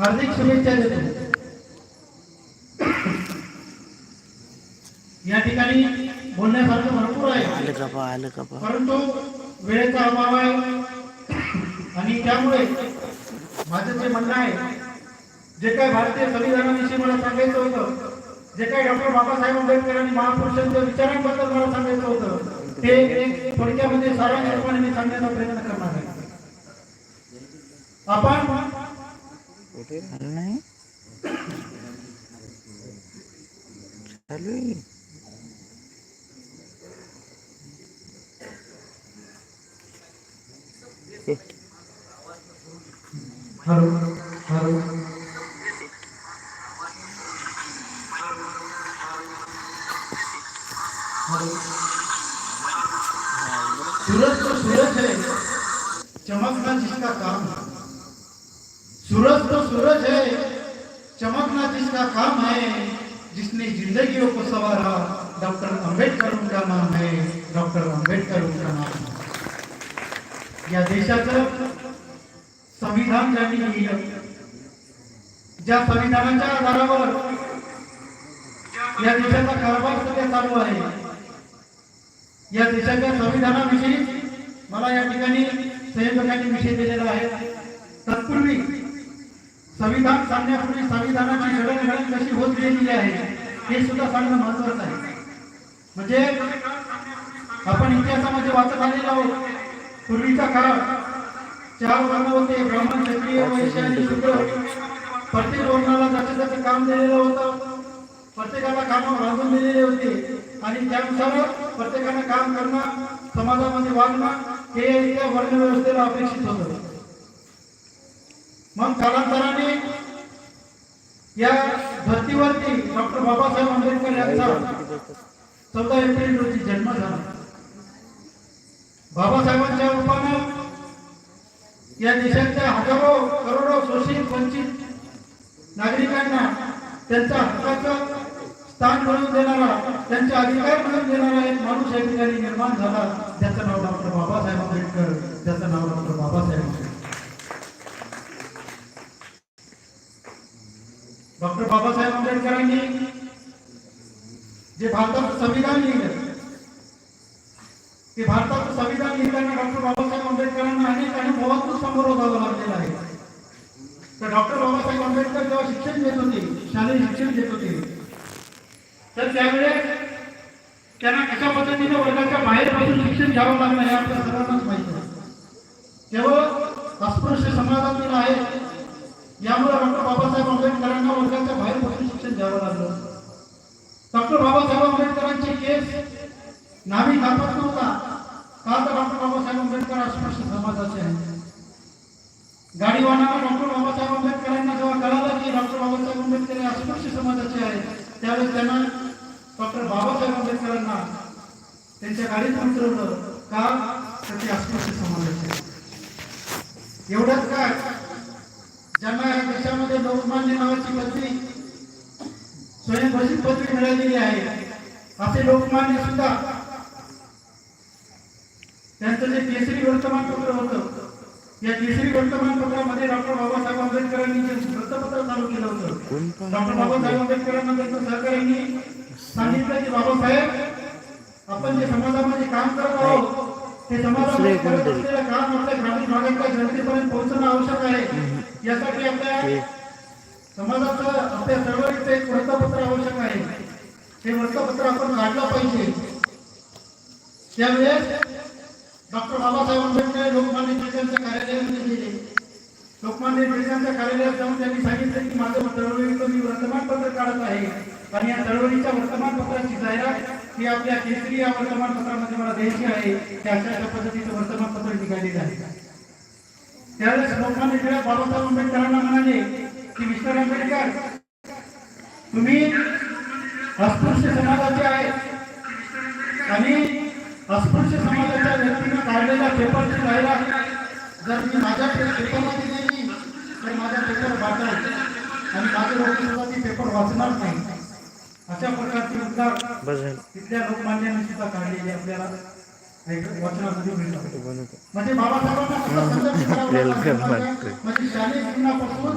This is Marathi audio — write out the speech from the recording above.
हार्दिक शुभेच्छा देतो. या ठिकाणी बोलण्यासारखं भरपूर आहे. परंतु वेळेचा अभाव आहे. आणि त्यामुळे माझं जे म्हणणं आहे जे काही भारतीय संविधानाविषयी मला सांगायचं होतं जे काही डॉक्टर बाबासाहेब आंबेडकर आणि महापुरुषांच्या विचारांबद्दल मला सांगायचं होतं ते एक थोडक्यामध्ये सारांश रूपाने मी सांगण्याचा प्रयत्न करणार आहे. आपण आलं नाही? चालू आहे. सूरज तो सूरज है। चमकना जिसका काम है। सूरज तो सूरज है, चमकना जिसका काम है, जिसने ज़िंदगी को संवारा, डॉक्टर अंबेडकर उनका नाम है, डॉक्टर अंबेडकर उनका नाम है। या देशाचं संविधान ज्यांनी लिहिलं, ज्या संविधानाच्या आधारावर, या देशाचा कारभार सध्या चालू आहे, या देशाच्या संविधानाविषयी मला या ठिकाणी संयोजकांनी विषय दिलेला आहे. तत्पूर्वी संविधान सांगण्यापूर्वी संविधानाची जडणघडण कशी होत गेलेली आहे हे सुद्धा सांगणं महत्वाचं आहे. म्हणजे आपण इतिहासामध्ये वाचत आलेलो आहोत पूर्वीचा काळ चार वर्ण होते ब्राह्मण क्षत्रिय वैश्य आणि शूद्र प्रत्येक वर्णाला त्याचं त्याचं काम दिलेलं होतं. प्रत्येकाला कामावर बांधून दिलेले होते. आणि त्यानुसार प्रत्येकानं काम करणं समाजामध्ये वागणं हे त्या वर्णव्यवस्थेला अपेक्षित होतं. मग कालांतराने या धर्तीवरती डॉक्टर बाबासाहेब आंबेडकर यांचा चौदा एप्रिल रोजी जन्म झाला. बाबासाहेबांच्या रूपानं या देशातल्या हजारो करोडो शोषित वंचित नागरिकांना त्यांच्या हक्काचं स्थान मिळवून देणारा त्यांचे अधिकार मिळवून देणारा एक माणूस या ठिकाणी निर्माण झाला. त्याचं नाव डॉक्टर बाबासाहेब आंबेडकर त्याचं नाव डॉक्टर बाबासाहेब आंबेडकर. डॉक्टर बाबासाहेब आंबेडकरांनी जे भारताचं संविधान लिहिलं ते भारताचं संविधान लिहिताना डॉक्टर बाबासाहेब आंबेडकरांना अनेक अनुभवातून समोर जावं लागलेलं आहे. तर डॉक्टर बाबासाहेब आंबेडकर जेव्हा शिक्षण घेत होते शालेय शिक्षण घेत होते तर त्यावेळेस त्यांना कशा पद्धतीने वर्गाच्या बाहेर बसून शिक्षण घ्यावं लागलं हे आपल्या सर्वांनाच माहिती आहे. केवळ अस्पृश्य समाजातील आहे यामुळे डॉक्टर बाबासाहेब आंबेडकर द्यावं लागलं. डॉक्टर बाबासाहेब आंबेडकरांचे केस नावी कापत नव्हता. का तर डॉक्टर बाबासाहेब आंबेडकर अस्पृश्य समाजाचे आहे गाडीवानाला डॉक्टर बाबासाहेब आंबेडकरांना जेव्हा कळालं की डॉक्टर बाबासाहेब आंबेडकर हे अस्पृश्य समाजाचे आहेत त्यावेळेस त्यांना डॉक्टर बाबासाहेब आंबेडकरांना त्यांच्या गाडीत उतरवलं. का? तर ते अस्पृश्य समाजाचे एवढंच काय? ज्यांना या देशामध्ये लोकमान्य नावाची पत्नी स्वयंघोषित पदवी मिळालेली आहे. असे लोकमान्य सुद्धा त्यांचं जे केसरी वर्तमानपत्र होतं या केसरी वर्तमानपत्रामध्ये डॉक्टर बाबासाहेब आंबेडकरांनी जे वृत्तपत्र चालू केलं होतं डॉक्टर बाबासाहेब आंबेडकरांना त्यांच्या सहकाऱ्यांनी सांगितलं की बाबासाहेब आपण जे समाजामध्ये काम करत आहोत ते समाजामध्ये करत. असलेलं काम आपल्या ग्रामीण भागातल्या जनतेपर्यंत पोहोचणं आवश्यक आहे. यासाठी आपल्या समाजाचं आपल्या चळवळीचं एक वृत्तपत्र आवश्यक आहे. हे वृत्तपत्र आपण काढलं पाहिजे. त्यावेळेस डॉक्टर बाबासाहेब आंबेडकर लोकमान्य टिळकांच्या कार्यालयामध्ये गेले. लोकमान्य टिळकांच्या कार्यालयात जाऊन त्यांनी सांगितलं की माझं चळवळीचं मी वर्तमानपत्र काढत आहे. आणि या चळवळीच्या वर्तमानपत्राची जाहिरात ही आपल्या केसरी या वर्तमानपत्रामध्ये मला द्यायची आहे. की अशा अशा पद्धतीचं वर्तमानपत्र निघालेलं आहे. त्यावेळेस लोकमान्य टिळक बाबासाहेब आंबेडकरांना म्हणाले की मिस्टर आंबेडकर तुम्ही अस्पृश्य समाजाचे आहे. आणि अस्पृश्य समाजाच्या व्यक्तीनं काढलेल्या पेपरची जाहिरात जर मी माझ्या पेपरमध्ये दिली तर माझा पेपर वाटेल आणि माझे लोक सुद्धा ती पेपर वाचणार नाही. अशा प्रकारचे उद्गार तिथल्या लोकमान्यांनी सुद्धा काढलेले आपल्याला म्हणजे बाबासाहेबांना? म्हणजे शालेय जीवनापासून